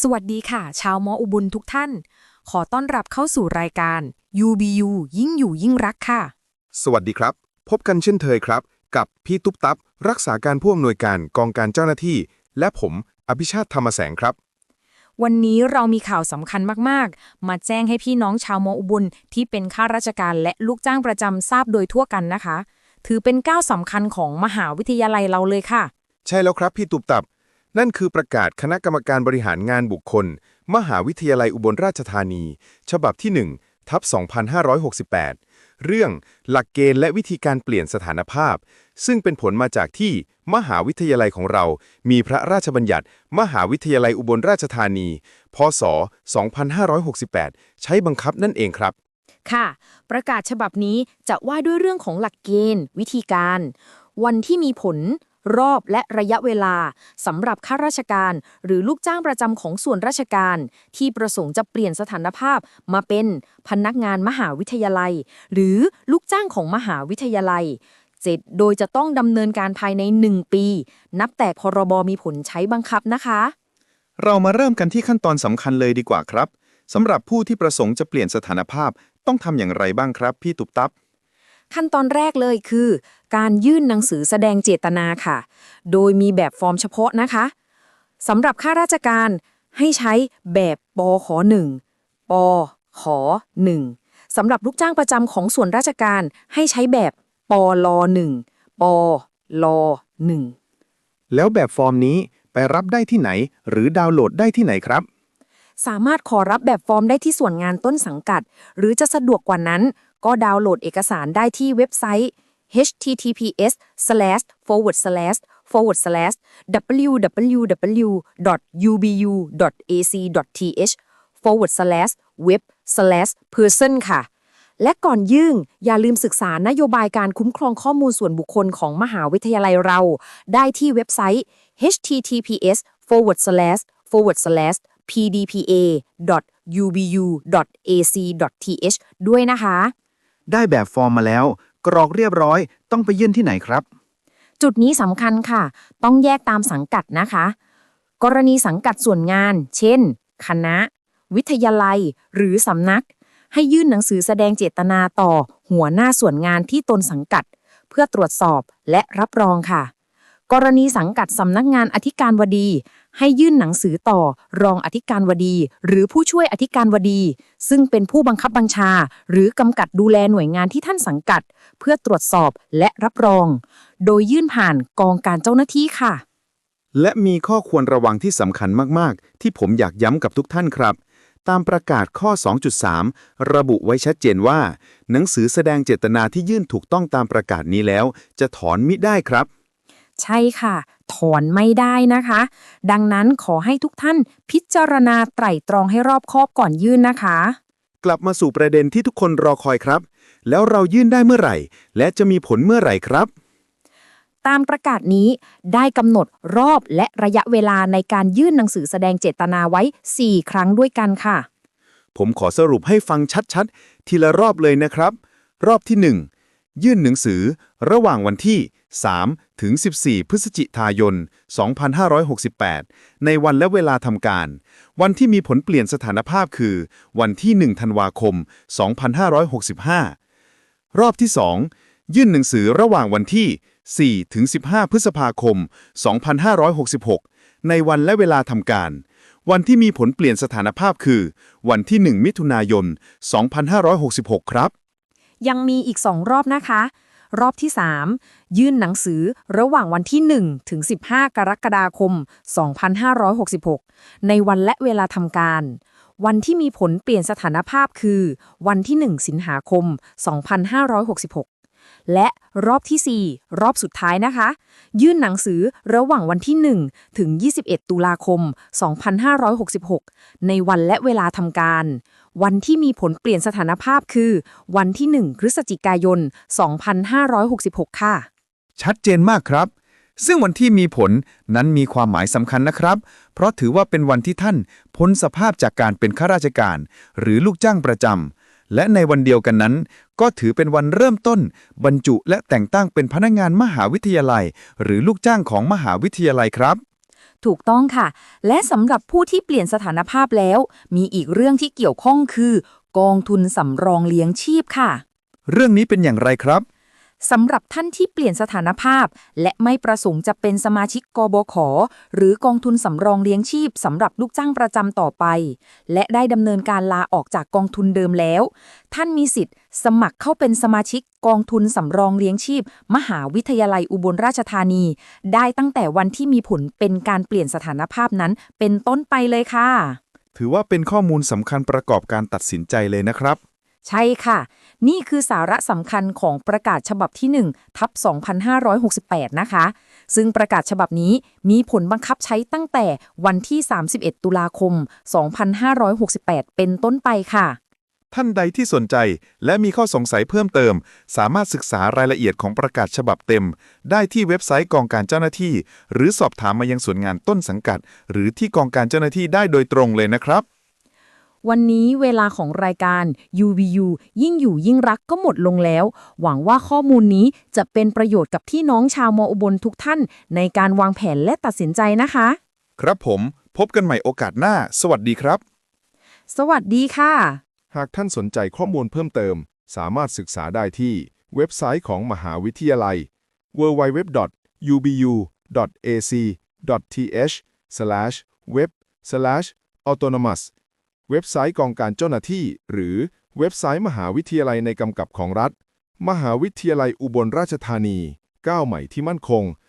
สวัสดีค่ะ ชาวมออุบุญทุกท่าน ขอต้อนรับเข้าสู่รายการ UBU ยิ่งอยู่ยิ่งรักค่ะ สวัสดีครับ พบกันเช่นเคยครับ กับพี่ตุ๊บตับ รักษาการผู้อำนวยการกองการเจ้าหน้าที่ และผมอภิชาติธรรมแสงครับ วันนี้เรามีข่าวสำคัญมาก ๆ มาแจ้งให้พี่น้องชาวมออุบุญที่เป็นข้าราชการและลูกจ้างประจำทราบโดยทั่วกันนะคะ ถือเป็นก้าวสำคัญของมหาวิทยาลัยเราเลยค่ะ ใช่แล้วครับพี่ตุบตับ นั่นคือประกาศคณะกรรมการบริหารงานบุคคล มหาวิทยาลัยอุบลราชธานี ฉบับที่ 1 ทับ 2568 เรื่องหลักเกณฑ์และวิธีการเปลี่ยนสถานภาพ ซึ่งเป็นผลมาจากที่มหาวิทยาลัยของเรา มีพระราชบัญญัติ มหาวิทยาลัยอุบลราชธานี พศ 2568 ใช้บังคับนั่นเองครับ ค่ะ ประกาศฉบับนี้จะว่าด้วยเรื่องของหลักเกณฑ์ วิธีการ วันที่มีผล รอบและระยะเวลาสำหรับข้าราชการ หรือลูกจ้างประจำของส่วนราชการ ที่ประสงค์จะเปลี่ยนสถานภาพมาเป็นพนักงานมหาวิทยาลัย หรือลูกจ้างของมหาวิทยาลัยเจ็ดโดยจะต้องดำเนินการภายใน 1 ปี นับแต่พรบมีผลใช้บังคับนะคะ เรามาเริ่มกันที่ขั้นตอนสำคัญเลยดีกว่าครับสำหรับผู้ที่ประสงค์จะเปลี่ยนสถานภาพต้องทำอย่างไรบ้างครับ พี่ตุบตับ ขั้นตอนแรกเลยคือ การยื่นหนังสือแสดงเจตนาค่ะ โดยมีแบบฟอร์มเฉพาะนะคะสำหรับข้าราชการให้ใช้แบบปข1ปข1สำหรับลูกจ้างประจำของส่วนราชการให้ใช้แบบปล1ปล1แล้วแบบฟอร์มนี้ไปรับได้ที่ไหน หรือดาวน์โหลดได้ที่ไหนครับ สามารถขอรับแบบฟอร์มได้ที่ส่วนงานต้นสังกัด หรือจะสะดวกกว่านั้น ก็ดาวน์โหลดเอกสารได้ที่เว็บไซต์ https forward slash forward slash www.ubu.ac.th forward slash web slash person ค่ะ และก่อนยื่นอย่าลืมศึกษานโยบายการคุ้มครองข้อมูลส่วนบุคคลของมหาวิทยาลัยเรา ได้ที่เว็บไซต์ https forward slash forward slash pdpa.ubu.ac.th ด้วยนะคะ ได้แบบฟอร์มมาแล้ว กรอกเรียบร้อยต้องไปยื่นที่ไหนครับ จุดนี้สำคัญค่ะ ต้องแยกตามสังกัดนะคะ กรณีสังกัดส่วนงาน เช่น คณะ วิทยาลัย หรือสำนัก ให้ยื่นหนังสือแสดงเจตนาต่อ หัวหน้าส่วนงานที่ตนสังกัด เพื่อตรวจสอบและรับรองค่ะ กรณีสังกัดสำนักงานอธิการบดี ให้ยื่นหนังสือต่อรองอธิการบดี หรือผู้ช่วยอธิการบดี ซึ่งเป็นผู้บังคับบัญชา หรือกำกับดูแลหน่วยงานที่ท่านสังกัด เพื่อตรวจสอบและรับรอง โดยยื่นผ่านกองการเจ้าหน้าที่ค่ะ และมีข้อควรระวังที่สำคัญมาก ๆ ที่ผมอยากย้ำกับทุกท่านครับ ตามประกาศข้อ 2.3 ระบุไว้ชัดเจนว่า หนังสือแสดงเจตนาที่ยื่นถูกต้องตามประกาศนี้แล้ว จะถอนมิได้ครับ ใช่ค่ะ ถอนไม่ได้นะคะ ดังนั้นขอให้ทุกท่านพิจารณาไตร่ตรองให้รอบคอบก่อนยื่นนะคะ กลับมาสู่ประเด็นที่ทุกคนรอคอยครับ แล้วเรายื่นได้เมื่อไหร่ และจะมีผลเมื่อไหร่ครับตามประกาศนี้ได้กำหนดรอบและระยะเวลาในการยื่นหนังสือแสดงเจตนาไว้ 4 ครั้งด้วยกันค่ะ ผมขอสรุปให้ฟังชัดๆ ทีละรอบเลยนะครับ รอบที่1 ยื่นหนังสือระหว่างวันที่ 3 ถึง 14 พฤศจิกายน 2568 ในวันและเวลาทำการ วันที่มีผลเปลี่ยนสถานภาพคือ วันที่ 1 ธันวาคม 2565 รอบที่ 2 ยื่นหนังสือระหว่างวันที่ 4 ถึง 15 พฤษภาคม 2566 ในวันและเวลาทำการ วันที่มีผลเปลี่ยนสถานภาพคือ วันที่ 1 มิถุนายน 2566 ครับ ยังมีอีก 2 รอบนะคะ รอบที่ 3 ยื่นหนังสือระหว่างวันที่ 1 ถึง 15 กรกฎาคม 2566 ในวันและเวลาทำการ วันที่มีผลเปลี่ยนสถานภาพคือ วันที่ 1 สิงหาคม 2566 และรอบที่ 4 รอบสุดท้ายนะคะ ยื่นหนังสือระหว่างวันที่ 1 ถึง 21 ตุลาคม 2566 ในวันและเวลาทำการ วันที่มีผลเปลี่ยนสถานภาพคือ วันที่ 1 พฤศจิกายน 2566 ค่ะ ชัดเจนมากครับ ซึ่งวันที่มีผลนั้นมีความหมายสำคัญนะครับ เพราะถือว่าเป็นวันที่ท่านพ้นสภาพจากการเป็นข้าราชการ หรือลูกจ้างประจำ และในวันเดียวกันนั้น ก็ถือเป็นวันเริ่มต้น บรรจุและแต่งตั้งเป็นพนักงานมหาวิทยาลัย หรือลูกจ้างของมหาวิทยาลัยครับ ถูกต้องค่ะ และสำหรับผู้ที่เปลี่ยนสถานภาพแล้ว มีอีกเรื่องที่เกี่ยวข้องคือ กองทุนสำรองเลี้ยงชีพค่ะ เรื่องนี้เป็นอย่างไรครับ สำหรับท่านที่เปลี่ยนสถานภาพ และไม่ประสงค์จะเป็นสมาชิกกบข หรือกองทุนสำรองเลี้ยงชีพสำหรับลูกจ้างประจำต่อไป และได้ดำเนินการลาออกจากกองทุนเดิมแล้ว ท่านมีสิทธิ์ สมัครเข้าเป็นสมาชิกกองทุนสำรองเลี้ยงชีพ มหาวิทยาลัยอุบลราชธานี ได้ตั้งแต่วันที่มีผลเป็นการเปลี่ยนสถานภาพนั้น เป็นต้นไปเลยค่ะ ถือว่าเป็นข้อมูลสำคัญประกอบการตัดสินใจเลยนะครับ ใช่ค่ะ นี่คือสาระสำคัญของประกาศฉบับที่ 1 ทับ 2568 นะคะ ซึ่งประกาศฉบับนี้มีผลบังคับใช้ตั้งแต่วันที่ 31 ตุลาคม 2568 เป็นต้นไปค่ะ ท่านใดที่สนใจและมีข้อสงสัยเพิ่มเติม สามารถศึกษารายละเอียดของประกาศฉบับเต็ม ได้ที่เว็บไซต์กองการเจ้าหน้าที่ หรือสอบถามมายังส่วนงานต้นสังกัด หรือที่กองการเจ้าหน้าที่ได้โดยตรงเลยนะครับ วันนี้เวลาของรายการ UVU ยิ่งอยู่ยิ่งรักก็หมดลงแล้ว หวังว่าข้อมูลนี้จะเป็นประโยชน์กับพี่น้องชาวมออุบลทุกท่าน ในการวางแผนและตัดสินใจนะคะ ครับผมพบกันใหม่โอกาสหน้า สวัสดีครับ สวัสดีค่ะ หากท่านสนใจข้อมูลเพิ่มเติม สามารถศึกษาได้ที่เว็บไซต์ของมหาวิทยาลัย www.ubu.ac.th/web/autonomous เว็บไซต์กองการเจ้าหน้าที่ หรือเว็บไซต์มหาวิทยาลัยในกำกับของรัฐ มหาวิทยาลัยอุบลราชธานี ก้าวใหม่ที่มั่นคง